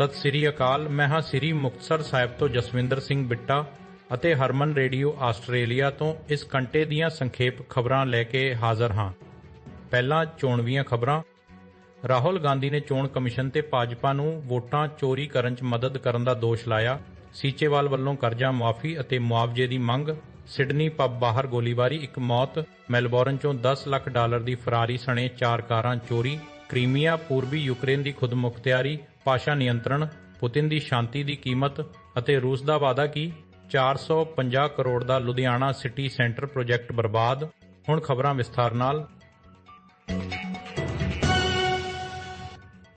ਸਤਿ ਸ੍ਰੀ ਅਕਾਲ ਮੈਂ ਹਾਂ ਸ੍ਰੀ ਮੁਕਤਸਰ ਸਾਹਿਬ ਤੋਂ ਜਸਵਿੰਦਰ ਸਿੰਘ ਬਿੱਟਾ ਅਤੇ ਹਰਮਨ ਰੇਡੀਓ ਆਸਟ੍ਰੇਲੀਆ ਤੋਂ ਇਸ ਘੰਟੇ ਦੀਆਂ ਸੰਖੇਪ ਖਬਰਾਂ ਲੈ ਕੇ ਹਾਜ਼ਰ ਹਾਂ। ਪਹਿਲਾਂ ਚੋਣਵੀਆਂ ਖਬਰਾਂ। ਰਾਹੁਲ ਗਾਂਧੀ ਨੇ ਚੋਣ ਕਮਿਸ਼ਨ ਤੇ ਭਾਜਪਾ ਨੂੰ ਵੋਟਾਂ ਚੋਰੀ ਕਰਨ 'ਚ ਮਦਦ ਕਰਨ ਦਾ ਦੋਸ਼ ਲਾਇਆ। ਸੀਚੇਵਾਲ ਵੱਲੋਂ ਕਰਜ਼ਾ ਮੁਆਫੀ ਅਤੇ ਮੁਆਵਜ਼ੇ ਦੀ ਮੰਗ। ਸਿਡਨੀ ਪੱਬ ਬਾਹਰ ਗੋਲੀਬਾਰੀ, ਇੱਕ ਮੌਤ। ਮੈਲਬੌਰਨ 'ਚੋਂ 10 ਲੱਖ ਡਾਲਰ ਦੀ ਫਰਾਰੀ ਸਣੇ ਚਾਰ ਕਾਰਾਂ ਚੋਰੀ। ਕ੍ਰੀਮੀਆ, ਪੂਰਬੀ ਯੂਕਰੇਨ ਦੀ ਖੁਦਮੁਖਤਿਆਰੀ। ਭਾਸ਼ਾ ਨਿਯੰਤਰਣ, ਪੁਤਿਨ ਦੀ ਸ਼ਾਂਤੀ ਦੀ ਕੀਮਤ ਅਤੇ ਰੂਸ ਦਾ ਵਾਅਦਾ ਕੀ? 450 ਕਰੋੜ ਦਾ ਲੁਧਿਆਣਾ ਸਿਟੀ ਸੈਂਟਰ ਪ੍ਰੋਜੈਕਟ ਬਰਬਾਦ, ਹੁਣ ਖਬਰਾਂ ਵਿਸਥਾਰ ਨਾਲ।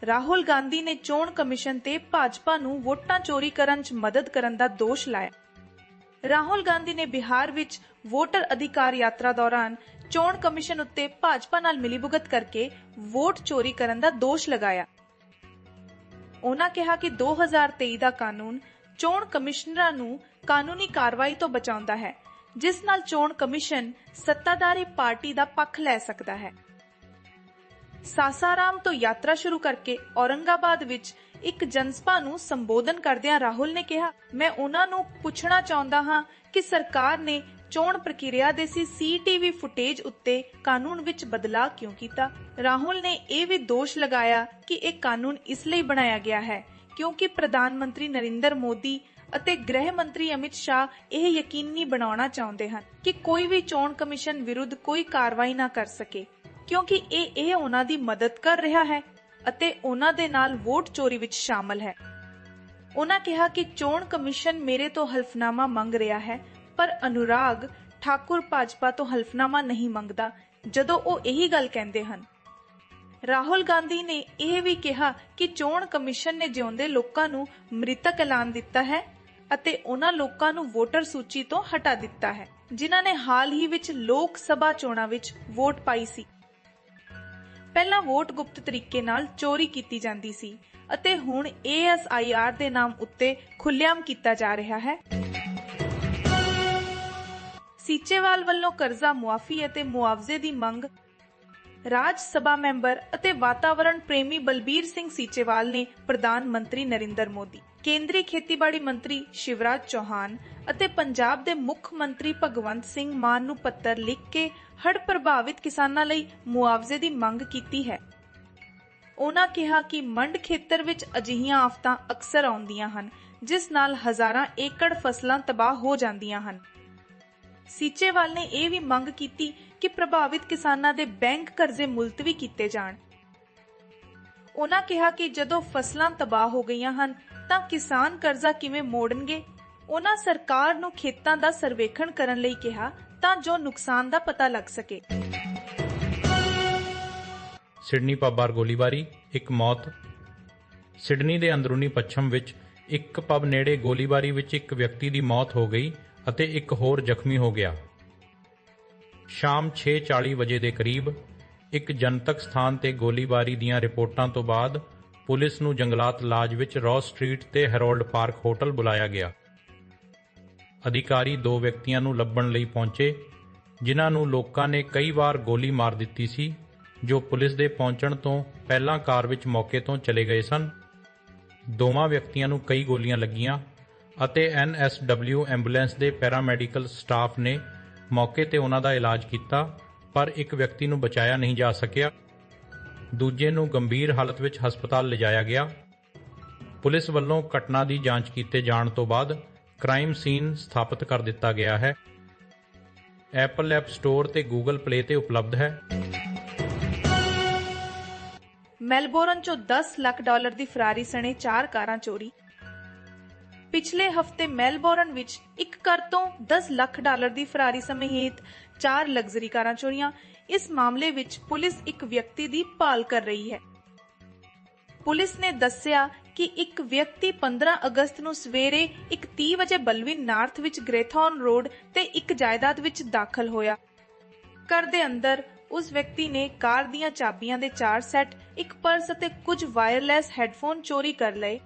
ਰਾਹੁਲ ਗਾਂਧੀ ਨੇ ਚੋਣ ਕਮਿਸ਼ਨ ਤੇ ਭਾਜਪਾ ਨੂੰ ਵੋਟਾਂ ਚੋਰੀ ਕਰਨ 'ਚ ਮਦਦ ਕਰਨ ਦਾ ਦੋਸ਼ ਲਾਇਆ। ਰਾਹੁਲ ਗਾਂਧੀ ਨੇ ਬਿਹਾਰ ਵਿੱਚ ਵੋਟਰ ਅਧਿਕਾਰ ਯਾਤਰਾ ਦੌਰਾਨ ਚੋਣ ਕਮਿਸ਼ਨ ਉੱਤੇ ਭਾਜਪਾ ਨਾਲ ਮਿਲੀਭੁਗਤ ਕਰਕੇ ਵੋਟ ਚੋਰੀ ਕਰਨ ਦਾ ਦੋਸ਼ ਲਗਾਇਆ। ਉਹਨਾਂ ਕਿਹਾ ਕਿ 2023 ਦਾ ਕਾਨੂੰਨ ਚੋਣ ਕਮਿਸ਼ਨਰਾਂ ਨੂੰ ਕਾਨੂੰਨੀ ਕਾਰਵਾਈ ਤੋਂ ਬਚਾਉਂਦਾ ਹੈ, ਜਿਸ ਨਾਲ ਚੋਣ ਕਮਿਸ਼ਨ ਸੱਤਾਧਾਰੀ ਪਾਰਟੀ ਦਾ ਪੱਖ ਲੈ ਸਕਦਾ ਹੈ। ਸਾਸਾਰਾਮ ਤੋਂ ਯਾਤਰਾ ਸ਼ੁਰੂ ਕਰਕੇ ਔਰੰਗਾਬਾਦ ਵਿੱਚ ਇੱਕ ਜਨਸਭਾ ਨੂੰ ਸੰਬੋਧਨ ਕਰਦਿਆਂ ਰਾਹੁਲ ਨੇ ਕਿਹਾ, ਮੈਂ ਉਹਨਾਂ ਨੂੰ ਪੁੱਛਣਾ ਚਾਹੁੰਦਾ ਹਾਂ ਕਿ ਸਰਕਾਰ ਨੇ ਚੋਣ ਪ੍ਰਕਿਰਿਆ ਦੇ ਸੀ ਫੁਟੇਜ ਉੱਤੇ ਕਾਨੂੰਨ ਵਿੱਚ ਬਦਲਾਅ ਕਿਉਂ ਕੀਤਾ? ਰਾਹੁਲ ਨੇ ਇਹ ਵੀ ਦੋਸ਼ ਲਗਾਇਆ ਕਿ ਇਹ ਕਾਨੂੰਨ ਇਸ ਲਈ ਬਣਾਇਆ ਗਿਆ ਹੈ ਕਿਉਂਕਿ ਪ੍ਰਧਾਨ ਮੰਤਰੀ ਨਰਿੰਦਰ ਮੋਦੀ ਅਤੇ ਗ੍ਰਹਿ ਮੰਤਰੀ ਅਮਿਤ ਸ਼ਾਹ ਇਹ ਯਕੀਨੀ ਬਣਾਉਣਾ ਚਾਹੁੰਦੇ ਹਨ ਕਿ ਕੋਈ ਵੀ ਚੋਣ ਕਮਿਸ਼ਨ ਵਿਰੁੱਧ ਕੋਈ ਕਾਰਵਾਈ ਨਾ ਕਰ ਸਕੇ, ਕਿਉਂਕਿ ਇਹ ਇਹ ਉਹਨਾਂ ਦੀ ਮਦਦ ਕਰ ਰਿਹਾ ਹੈ ਅਤੇ ਉਹਨਾਂ ਦੇ ਨਾਲ ਵੋਟ ਚੋਰੀ ਵਿੱਚ ਸ਼ਾਮਲ ਹੈ। ਉਹਨਾਂ ਕਿਹਾ ਕਿ ਚੋਣ ਕਮਿਸ਼ਨ ਮੇਰੇ ਤੋਂ ਹਲਫਨਾਮਾ ਮੰਗ ਰਿਹਾ ਹੈ ਪਰ ਅਨੁਰਾਗ ਠਾਕੁਰ ਭਾਜਪਾ ਤੋਂ ਹਲਫਨਾਮਾ ਨਹੀਂ ਮੰਗਦਾ, ਜਦੋਂ ਉਹ ਇਹੀ ਗੱਲ ਕਹਿੰਦੇ ਹਨ। ਰਾਹੁਲ ਗਾਂਧੀ ਨੇ ਇਹ ਵੀ ਕਿਹਾ ਕਿ ਚੋਣ ਕਮਿਸ਼ਨ ਨੇ ਜਿਉਂਦੇ ਲੋਕਾਂ ਨੂੰ ਮ੍ਰਿਤਕ ਐਲਾਨ ਦਿੱਤਾ ਹੈ ਅਤੇ ਉਹਨਾਂ ਲੋਕਾਂ ਨੂੰ ਵੋਟਰ ਸੂਚੀ ਤੋਂ ਹਟਾ ਦਿੱਤਾ ਹੈ, ਜਿਨ੍ਹਾਂ ਨੇ ਹਾਲ ਹੀ ਵਿੱਚ ਲੋਕ ਸਭਾ ਚੋਣਾਂ ਵਿੱਚ ਵੋਟ ਪਾਈ ਸੀ। ਪਹਿਲਾਂ ਵੋਟ ਗੁਪਤ ਤਰੀਕੇ ਨਾਲ ਚੋਰੀ ਕੀਤੀ ਜਾਂਦੀ ਸੀ ਅਤੇ ਹੁਣ ASIR ਦੇ ਨਾਮ ਉੱਤੇ ਖੁੱਲ੍ਹੇਆਮ ਕੀਤਾ ਜਾ ਰਿਹਾ ਹੈ। ਸੀਚੇਵਾਲ ਵੱਲੋਂ ਕਰਜ਼ਾ ਮੁਆਫੀ ਅਤੇ ਮੁਆਵਜ਼ੇ ਦੀ ਮੰਗ। ਰਾਜ ਸਭਾ ਮੈਂਬਰ ਅਤੇ ਵਾਤਾਵਰਣ ਪ੍ਰੇਮੀ ਬਲਬੀਰ ਸਿੰਘ ਸੀਚੇਵਾਲ ਨੇ ਪ੍ਰਧਾਨ ਮੰਤਰੀ ਨਰਿੰਦਰ ਮੋਦੀ, ਕੇਂਦਰੀ ਖੇਤੀਬਾੜੀ ਮੰਤਰੀ ਸ਼ਿਵਰਾਜ ਚੌਹਾਨ ਅਤੇ ਪੰਜਾਬ ਦੇ ਮੁੱਖ ਮੰਤਰੀ ਭਗਵੰਤ ਸਿੰਘ ਮਾਨ ਨੂੰ ਪੱਤਰ ਲਿਖ ਕੇ ਹੜ੍ਹ ਪ੍ਰਭਾਵਿਤ ਕਿਸਾਨਾਂ ਲਈ ਮੁਆਵਜ਼ੇ ਦੀ ਮੰਗ ਕੀਤੀ ਹੈ। ਉਹਨਾਂ ਕਿਹਾ ਕਿ ਮੰਡ ਖੇਤਰ ਵਿੱਚ ਅਜਿਹੀਆਂ ਆਫਤਾਂ ਅਕਸਰ ਆਉਂਦੀਆਂ ਹਨ, ਜਿਸ ਨਾਲ ਹਜ਼ਾਰਾਂ ਏਕੜ ਫਸਲਾਂ ਤਬਾਹ ਹੋ ਜਾਂਦੀਆਂ ਹਨ। ਸੀਚੇਵਾਲ ਨੇ ਇਹ ਵੀ ਮੰਗ ਕੀਤੀ ਕਿ ਪ੍ਰਭਾਵਿਤ ਕਿਸਾਨਾਂ ਦੇ ਬੈਂਕ ਕਰਜ਼ੇ ਮੁਲਤਵੀ ਕੀਤੇ ਜਾਣ। ਉਹਨਾਂ ਕਿਹਾ ਕਿ ਜਦੋਂ ਫਸਲਾਂ ਤਬਾਹ ਹੋ ਗਈਆਂ ਹਨ, ਤਾਂ ਕਿਸਾਨ ਕਰਜ਼ਾ ਕਿਵੇਂ ਮੋੜਨਗੇ? ਉਹਨਾਂ ਸਰਕਾਰ ਨੂੰ ਖੇਤਾਂ ਦਾ ਸਰਵੇਖਣ ਕਰਨ ਲਈ ਕਿਹਾ ਤਾਂ ਜੋ ਨੁਕਸਾਨ ਦਾ ਪਤਾ ਲੱਗ ਸਕੇ। ਸਿਡਨੀ ਪੱਬ ਬਾਰ ਗੋਲੀਬਾਰੀ, ਇੱਕ ਮੌਤ। ਸਿਡਨੀ ਦੇ ਅੰਦਰੂਨੀ ਪੱਛਮ ਵਿੱਚ ਇੱਕ ਪੱਬ ਨੇੜੇ ਗੋਲੀਬਾਰੀ ਵਿੱਚ ਇੱਕ ਵਿਅਕਤੀ ਦੀ ਮੌਤ ਹੋ ਗਈ। ਅਤੇ ਇੱਕ ਹੋਰ ਜ਼ਖਮੀ ਹੋ ਗਿਆ। ਸ਼ਾਮ 6:40 ਵਜੇ ਦੇ ਕਰੀਬ ਇੱਕ ਜਨਤਕ ਸਥਾਨ ਤੇ ਗੋਲੀਬਾਰੀ ਦੀਆਂ ਰਿਪੋਰਟਾਂ ਤੋਂ ਬਾਅਦ ਪੁਲਿਸ ਨੂੰ ਜੰਗਲਾਤ ਲਾਜ ਵਿੱਚ ਰੌਸ ਸਟਰੀਟ ਤੇ ਹੈਰੋਲਡ ਪਾਰਕ ਹੋਟਲ ਬੁਲਾਇਆ ਗਿਆ। ਅਧਿਕਾਰੀ ਦੋ ਵਿਅਕਤੀਆਂ ਨੂੰ ਲੱਭਣ ਲਈ ਪਹੁੰਚੇ, ਜਿਨ੍ਹਾਂ ਨੂੰ ਲੋਕਾਂ ਨੇ ਕਈ ਵਾਰ ਗੋਲੀ ਮਾਰ ਦਿੱਤੀ ਸੀ, ਜੋ ਪੁਲਿਸ ਦੇ ਪਹੁੰਚਣ ਤੋਂ ਪਹਿਲਾਂ ਕਾਰ ਵਿੱਚ ਮੌਕੇ ਤੋਂ ਚਲੇ ਗਏ ਸਨ। ਦੋਵਾਂ ਵਿਅਕਤੀਆਂ ਨੂੰ ਕਈ ਗੋਲੀਆਂ ਲੱਗੀਆਂ ਅਤੇ ਐਨਐਸਡਬਲਿਊ ਐਂਬੂਲੈਂਸ ਦੇ ਪੈਰਾਮੈਡੀਕਲ ਸਟਾਫ ਨੇ ਮੌਕੇ ਤੇ ਉਹਨਾਂ ਦਾ ਇਲਾਜ ਕੀਤਾ, ਪਰ ਇੱਕ ਵਿਅਕਤੀ ਨੂੰ ਬਚਾਇਆ ਨਹੀਂ ਜਾ ਸਕਿਆ। ਦੂਜੇ ਨੂੰ ਗੰਭੀਰ ਹਾਲਤ ਵਿੱਚ ਹਸਪਤਾਲ ਲਿਜਾਇਆ ਗਿਆ। ਪੁਲਿਸ ਵੱਲੋਂ ਘਟਨਾ ਦੀ ਜਾਂਚ ਕੀਤੇ ਜਾਣ ਤੋਂ ਬਾਅਦ ਕ੍ਰਾਈਮ ਸੀਨ ਸਥਾਪਿਤ ਕਰ ਦਿੱਤਾ ਗਿਆ ਹੈ। ਐਪਲ ਐਪ ਸਟੋਰ ਤੇ ਗੂਗਲ ਪਲੇ ਤੇ ਉਪਲਬਧ ਹੈ। ਮੈਲਬੌਰਨ ਚੋਂ 10 ਲੱਖ ਡਾਲਰ ਦੀ ਫਰਾਰੀ ਸਣੇ ਚਾਰ ਕਾਰਾਂ ਚੋਰੀ ਪਿਛਲੇ ਹਫ਼ਤੇ ਮੈਲਬੌਰਨ ਵਿੱਚ ਇੱਕ ਕਰ ਤੋਂ 10 ਲੱਖ ਡਾਲਰ ਦੀ ਫਰਾਰੀ ਸਮੇਤ ਚਾਰ ਲਗਜ਼ਰੀ ਕਾਰਾਂ ਚੋਰੀਆਂ। ਇਸ ਮਾਮਲੇ ਵਿੱਚ ਪੁਲਿਸ ਇੱਕ ਵਿਅਕਤੀ ਦੀ ਭਾਲ ਕਰ ਰਹੀ ਹੈ। ਪੁਲਿਸ ਨੇ ਦੱਸਿਆ ਕਿ ਇੱਕ ਵਿਅਕਤੀ 15 ਅਗਸਤ ਨੂੰ ਸਵੇਰੇ 1:30 ਵਜੇ ਬਲਵਿਨ ਨਾਰਥ ਵਿੱਚ ਗ੍ਰੇਥੌਨ ਰੋਡ ਤੇ ਇੱਕ ਜਾਇਦਾਦ ਵਿੱਚ ਦਾਖਲ ਹੋਇਆ। ਘਰ ਦੇ ਅੰਦਰ ਉਸ ਵਿਅਕਤੀ ਨੇ ਕਾਰ ਦੀਆਂ ਚਾਬੀਆਂ ਦੇ ਚਾਰ ਸੈੱਟ, ਇੱਕ ਪਰਸ ਅਤੇ ਕੁਝ ਵਾਇਰਲੈਸ ਹੈੱਡਫੋਨ ਚੋਰੀ ਕਰ ਲਏ।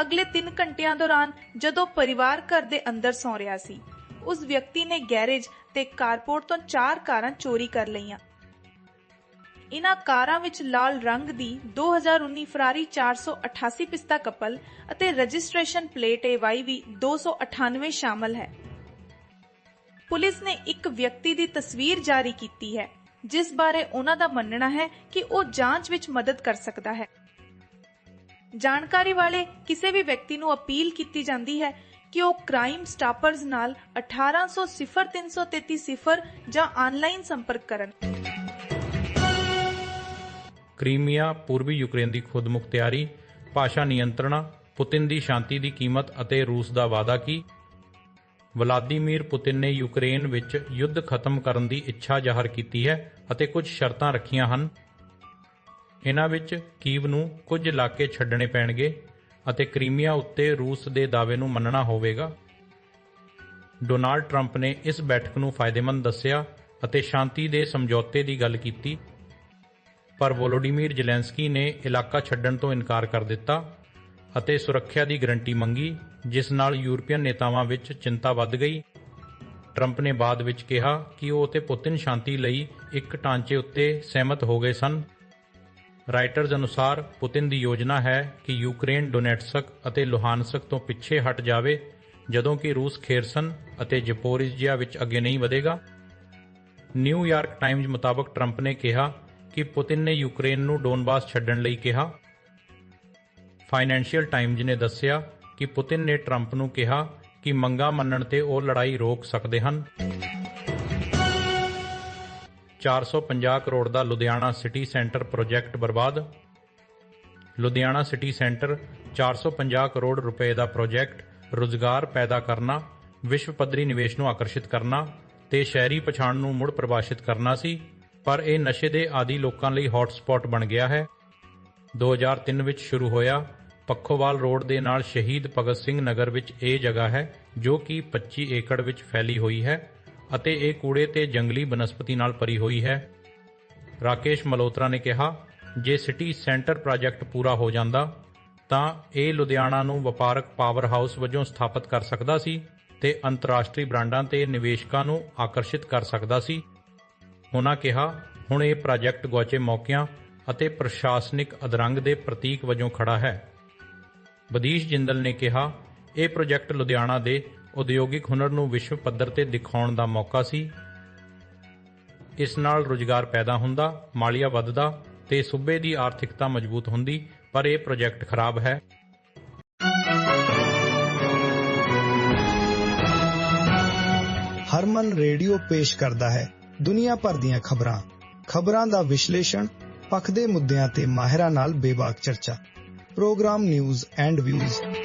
ਅਗਲੇ 3 ਘੰਟਿਆਂ ਦੌਰਾਨ ਜਦੋਂ ਪਰਿਵਾਰ ਘਰ ਦੇ ਅੰਦਰ ਸੌਂ ਰਿਹਾ ਸੀ, ਉਸ ਵਿਅਕਤੀ ਨੇ ਗੈਰੇਜ ਤੇ ਕਾਰਪੋਰਟ ਤੋਂ ਚਾਰ ਕਾਰਾਂ ਚੋਰੀ ਕਰ ਲਈਆਂ। ਇਨ੍ਹਾਂ ਕਾਰਾਂ ਵਿੱਚ ਲਾਲ ਰੰਗ ਦੀ 2019 ਫਰਾਰੀ 488 ਪਿਸਤਾ ਕਪਲ ਅਤੇ ਰਜਿਸਟ੍ਰੇਸ਼ਨ ਪਲੇਟ AY ਵੀ 298 ਸ਼ਾਮਲ ਹੈ। ਪੁਲਿਸ ਨੇ ਇੱਕ ਵਿਅਕਤੀ ਦੀ ਤਸਵੀਰ ਜਾਰੀ ਕੀਤੀ ਹੈ, ਜਿਸ ਬਾਰੇ ਉਹਨਾਂ ਦਾ ਮੰਨਣਾ ਹੈ ਕਿ ਉਹ ਜਾਂਚ ਵਿੱਚ ਮਦਦ ਕਰ ਸਕਦਾ ਹੈ। ਜਾਣਕਾਰੀ ਵਾਲੇ ਕਿਸੇ ਵੀ ਵਿਅਕਤੀ ਨੂੰ ਅਪੀਲ ਕੀਤੀ ਜਾਂਦੀ ਹੈ ਕਿ ਉਹ ਕ੍ਰਾਈਮ ਸਟਾਪਰਜ਼ ਨਾਲ 1800 0333 ਜਾਂ ਆਨਲਾਈਨ ਸੰਪਰਕ ਕਰਨ। ਕ੍ਰੀਮੀਆ, ਪੂਰਬੀ ਯੂਕਰੇਨ ਦੀ ਖੁਦਮੁਖਤਿਆਰੀ ਭਾਸ਼ਾ ਨਿਯੰਤਰਣਾ, ਪੁਤਿਨ ਦੀ ਸ਼ਾਂਤੀ ਦੀ ਕੀਮਤ ਅਤੇ ਰੂਸ ਦਾ ਵਾਅਦਾ ਕੀ? ਵਲਾਦੀਮੀਰ ਪੁਤਿਨ ਨੇ ਯੂਕਰੇਨ ਵਿੱਚ ਯੁੱਧ ਖਤਮ ਕਰਨ ਦੀ ਇੱਛਾ ਜ਼ਾਹਰ ਕੀਤੀ ਹੈ ਅਤੇ ਕੁਝ ਸ਼ਰਤਾਂ ਰੱਖੀਆਂ ਹਨ। ਇਹਨਾਂ ਵਿੱਚ ਕੀਵ ਨੂੰ ਕੁਝ ਇਲਾਕੇ ਛੱਡਣੇ ਪੈਣਗੇ ਅਤੇ ਕ੍ਰੀਮੀਆ ਉੱਤੇ ਰੂਸ ਦੇ ਦਾਅਵੇ ਨੂੰ ਮੰਨਣਾ ਹੋਵੇਗਾ। ਡੋਨਾਲਡ ਟਰੰਪ ਨੇ ਇਸ ਬੈਠਕ ਨੂੰ ਫਾਇਦੇਮੰਦ ਦੱਸਿਆ ਅਤੇ ਸ਼ਾਂਤੀ ਦੇ ਸਮਝੌਤੇ ਦੀ ਗੱਲ ਕੀਤੀ। ਪਰ ਵੋਲੋਡੀਮੀਰ ਜ਼ੈਲੈਂਸਕੀ ਨੇ ਇਲਾਕਾ ਛੱਡਣ ਤੋਂ ਇਨਕਾਰ ਕਰ ਦਿੱਤਾ ਅਤੇ ਸੁਰੱਖਿਆ ਦੀ ਗਰੰਟੀ ਮੰਗੀ, ਜਿਸ ਨਾਲ ਯੂਰਪੀਅਨ ਨੇਤਾਵਾਂ ਵਿੱਚ ਚਿੰਤਾ ਵੱਧ ਗਈ। ਟਰੰਪ ਨੇ ਬਾਅਦ ਵਿੱਚ ਕਿਹਾ ਕਿ ਉਹ ਅਤੇ ਪੁਤਿਨ ਸ਼ਾਂਤੀ ਲਈ ਇੱਕ ਢਾਂਚੇ ਉੱਤੇ ਸਹਿਮਤ ਹੋ ਗਏ ਸਨ। ਰਾਈਟਰਜ਼ ਅਨੁਸਾਰ ਪੁਤਿਨ ਦੀ ਯੋਜਨਾ ਹੈ ਕਿ ਯੂਕਰੇਨ ਡੋਨੈਟਸਕ ਅਤੇ ਲੋਹਾਨਸਕ ਤੋਂ ਪਿੱਛੇ ਹਟ ਜਾਵੇ, ਜਦੋਂ ਕਿ ਰੂਸ ਖੇਰਸਨ ਅਤੇ ਜ਼ਪੋਰਿਜੀਆ ਵਿੱਚ ਅੱਗੇ ਨਹੀਂ ਵਧੇਗਾ। ਨਿਊਯਾਰਕ ਟਾਈਮਜ਼ ਮੁਤਾਬਕ ਟਰੰਪ ਨੇ ਕਿਹਾ ਕਿ ਪੁਤਿਨ ਨੇ ਯੂਕਰੇਨ ਨੂੰ ਡੋਨਬਾਸ ਛੱਡਣ ਲਈ ਕਿਹਾ। ਫਾਈਨੈਂਸ਼ੀਅਲ ਟਾਈਮਜ਼ ਨੇ ਦੱਸਿਆ ਕਿ ਪੁਤਿਨ ਨੇ ਟਰੰਪ ਨੂੰ ਕਿਹਾ ਕਿ ਮੰਗਾ ਮੰਨਣ ਤੇ ਉਹ ਲੜਾਈ ਰੋਕ ਸਕਦੇ ਹਨ। 450 ਕਰੋੜ ਦਾ ਲੁਧਿਆਣਾ ਸਿਟੀ ਸੈਂਟਰ ਪ੍ਰੋਜੈਕਟ ਬਰਬਾਦ। ਲੁਧਿਆਣਾ ਸਿਟੀ ਸੈਂਟਰ 450 ਕਰੋੜ ਰੁਪਏ ਦਾ ਪ੍ਰੋਜੈਕਟ, ਰੁਜ਼ਗਾਰ ਪੈਦਾ ਕਰਨਾ, ਵਿਸ਼ਵ ਪੱਧਰੀ ਨਿਵੇਸ਼ ਨੂੰ ਆਕਰਸ਼ਿਤ ਕਰਨਾ ਤੇ ਸ਼ਹਿਰੀ ਪਛਾਣ ਨੂੰ ਮੁੜ ਪਰਿਭਾਸ਼ਿਤ ਕਰਨਾ ਸੀ, ਪਰ ਇਹ ਨਸ਼ੇ ਦੇ ਆਦੀ ਲੋਕਾਂ ਲਈ ਹੌਟਸਪੌਟ ਬਣ ਗਿਆ ਹੈ। 2003 ਵਿੱਚ ਸ਼ੁਰੂ ਹੋਇਆ ਪੱਖੋਵਾਲ ਰੋਡ ਦੇ ਨਾਲ ਸ਼ਹੀਦ ਭਗਤ ਸਿੰਘ ਨਗਰ ਵਿੱਚ ਇਹ ਜਗ੍ਹਾ ਹੈ ਜੋ ਕਿ 25 ਏਕੜ ਵਿੱਚ ਫੈਲੀ ਹੋਈ ਹੈ। ਅਤੇ ਇਹ ਕੂੜੇ ਤੇ ਜੰਗਲੀ ਬਨਸਪਤੀ ਨਾਲ ਭਰੀ ਹੋਈ ਹੈ। ਰਾਕੇਸ਼ ਮਲਹੋਤਰਾ ਨੇ ਕਿਹਾ, ਜੇ ਸਿਟੀ ਸੈਂਟਰ ਪ੍ਰੋਜੈਕਟ ਪੂਰਾ ਹੋ ਜਾਂਦਾ, ਤਾਂ ਇਹ ਲੁਧਿਆਣਾ ਨੂੰ ਵਪਾਰਕ ਪਾਵਰ ਹਾਊਸ ਵਜੋਂ ਸਥਾਪਿਤ ਕਰ ਸਕਦਾ ਸੀ ਤੇ ਅੰਤਰਰਾਸ਼ਟਰੀ ਬ੍ਰਾਂਡਾਂ ਤੇ ਨਿਵੇਸ਼ਕਾਂ ਨੂੰ ਆਕਰਸ਼ਿਤ ਕਰ ਸਕਦਾ ਸੀ। ਉਹਨਾਂ ਕਿਹਾ, ਹੁਣ ਇਹ ਪ੍ਰੋਜੈਕਟ ਗਵਾਚੇ ਮੌਕਿਆਂ ਅਤੇ ਪ੍ਰਸ਼ਾਸਨਿਕ ਅਧਰੰਗ ਦੇ ਪ੍ਰਤੀਕ ਵਜੋਂ ਖੜਾ ਹੈ। ਬਦੀਸ਼ ਜਿੰਦਲ ਨੇ ਕਿਹਾ, ਇਹ ਪ੍ਰੋਜੈਕਟ ਲੁਧਿਆਣਾ ਦੇ ਉਦਯੋਗਿਕ ਹੁਨਰ ਨੂੰ ਵਿਸ਼ਵ ਪੱਧਰ ਤੇ ਦਿਖਾਉਣ ਦਾ ਮੌਕਾ ਸੀ। ਇਸ ਨਾਲ ਰੁਜ਼ਗਾਰ ਪੈਦਾ ਹੁੰਦਾ, ਮਾਲੀਆ ਵੱਧਦਾ ਤੇ ਸੂਬੇ ਦੀ ਆਰਥਿਕਤਾ ਮਜ਼ਬੂਤ ਹੁੰਦੀ, ਪਰ ਇਹ ਪ੍ਰੋਜੈਕਟ ਖਰਾਬ ਹੈ। ਹਰਮਨ ਰੇਡੀਓ ਪੇਸ਼ ਕਰਦਾ ਹੈ ਦੁਨੀਆ ਭਰ ਦੀਆਂ ਖਬਰਾਂ। ਖਬਰਾਂ ਦਾ ਵਿਸ਼ਲੇਸ਼ਣ, ਪੱਖ ਦੇ ਮੁੱਦਿਆਂ ਤੇ ਮਾਹਿਰਾਂ ਨਾਲ ਬੇਬਾਕ ਚਰਚਾ। Programme news and views.